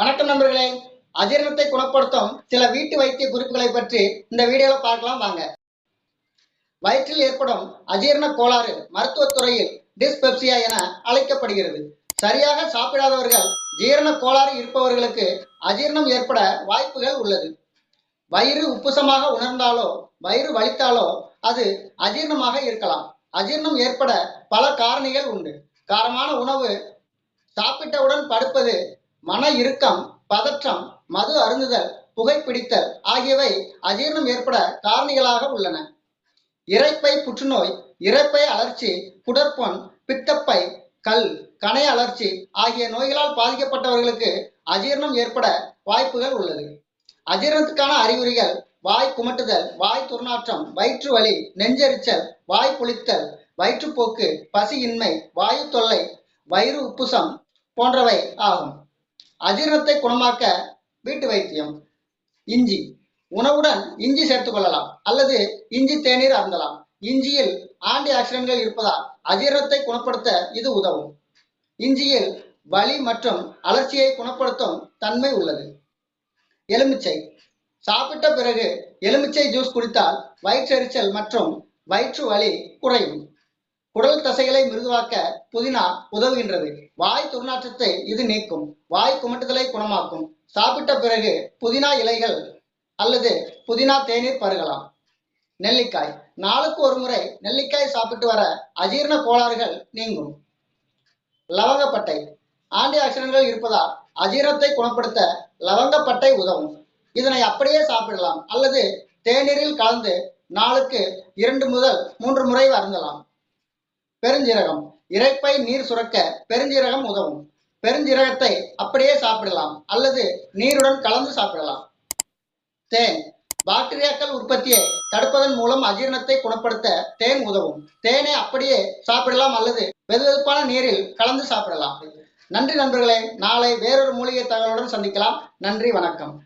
வணக்கம் நண்பர்களே. அஜீரணத்தை குணப்படுத்தும் சில வீட்டு வைத்திய குறிப்புகளை பற்றி இந்த வீடியோல பார்க்கலாம் வாங்க. வயிற்றில் ஏற்படும் அஜீரண கோளாறு மருத்துவத்துறையில் டிஸ்பெப்சியா என அழைக்கப்படுகிறது. சரியாக சாப்பிடாதவர்கள் ஜீரண கோளாறு இருப்பவர்களுக்கு அஜீரணம் ஏற்பட வாய்ப்புகள் உள்ளது. வயிறு உப்புசமாக உணர்ந்தாலோ வயிறு வலித்தாலோ அது அஜீரணமாக இருக்கலாம். அஜீரணம் ஏற்பட பல காரணிகள் உண்டு. காரமான உணவு சாப்பிட்டவுடன் படுப்பது மன இறுக்கம் பதற்றம் மது அருந்துதல் புகைப்பிடித்தல் ஆகியவை அஜீரணம் ஏற்பட காரணிகளாக உள்ளன. இறைப்பை புற்றுநோய் இறைப்பை அலர்ச்சி குடற்பொன் பித்தப்பை கல் கணைய அலர்ச்சி ஆகிய நோய்களால் பாதிக்கப்பட்டவர்களுக்கு அஜீரணம் ஏற்பட வாய்ப்புகள் உள்ளது. அஜீரணத்துக்கான அறிகுறிகள் வாய் குமட்டுதல் வாய் துர்நாற்றம் வயிற்று வலி நெஞ்செரிச்சல் வாய் புளித்தல் வயிற்றுப்போக்கு பசியின்மை வாயு தொல்லை வயிறு உப்புசம் போன்றவை ஆகும். அஜீரணத்தை குணமாக்க வீட்டு வைத்தியம் இஞ்சி. உணவுடன் இஞ்சி சேர்த்துக் கொள்ளலாம். அல்லது இஞ்சி தேநீர் அருந்தலாம். இஞ்சியில் ஆண்டி ஆக்சிடென்ட்கள் இருப்பதால் அஜீரணத்தை குணப்படுத்த இது உதவும். இஞ்சியில் வலி மற்றும் அலர்ச்சியை குணப்படுத்தும் தன்மை உள்ளது. எலுமிச்சை. சாப்பிட்ட பிறகு எலுமிச்சை ஜூஸ் குடித்தால் வயிற்றெரிச்சல் மற்றும் வயிற்று வலி குறையும். குடல் தசைகளை மிருதுவாக்க புதினா உதவுகின்றது. வாய் துர்நாற்றத்தை இது நீக்கும். வாய் குமட்டுதலை குணமாக்கும். சாப்பிட்ட பிறகு புதினா இலைகள் அல்லது புதினா தேநீர் பருகலாம். நெல்லிக்காய். நாளுக்கு ஒரு முறை நெல்லிக்காய் சாப்பிட்டு வர அஜீரண கோளாறுகள் நீங்கும். லவங்கப்பட்டை. ஆண்டி ஆக்சிடன்ட்கள் இருப்பதால் அஜீரணத்தை குணப்படுத்த லவங்கப்பட்டை உதவும். இதனை அப்படியே சாப்பிடலாம். அல்லது தேநீரில் கலந்து நாளுக்கு இரண்டு முதல் மூன்று முறை வருந்தலாம் பெருஞ்சீரகம். இறைப்பை நீர் சுரக்க பெருஞ்சீரகம் உதவும். பெருஞ்சீரகத்தை அப்படியே சாப்பிடலாம். அல்லது நீருடன் கலந்து சாப்பிடலாம். தேன். பாக்டீரியாக்கள் உற்பத்தியை தடுப்பதன் மூலம் அஜீரணத்தை குணப்படுத்த தேன் உதவும். தேனை அப்படியே சாப்பிடலாம் அல்லது வெதுவெதுப்பான நீரில் கலந்து சாப்பிடலாம். நன்றி நண்பர்களே. நாளை வேறொரு மூலிகை தகவலுடன் சந்திக்கலாம். நன்றி வணக்கம்.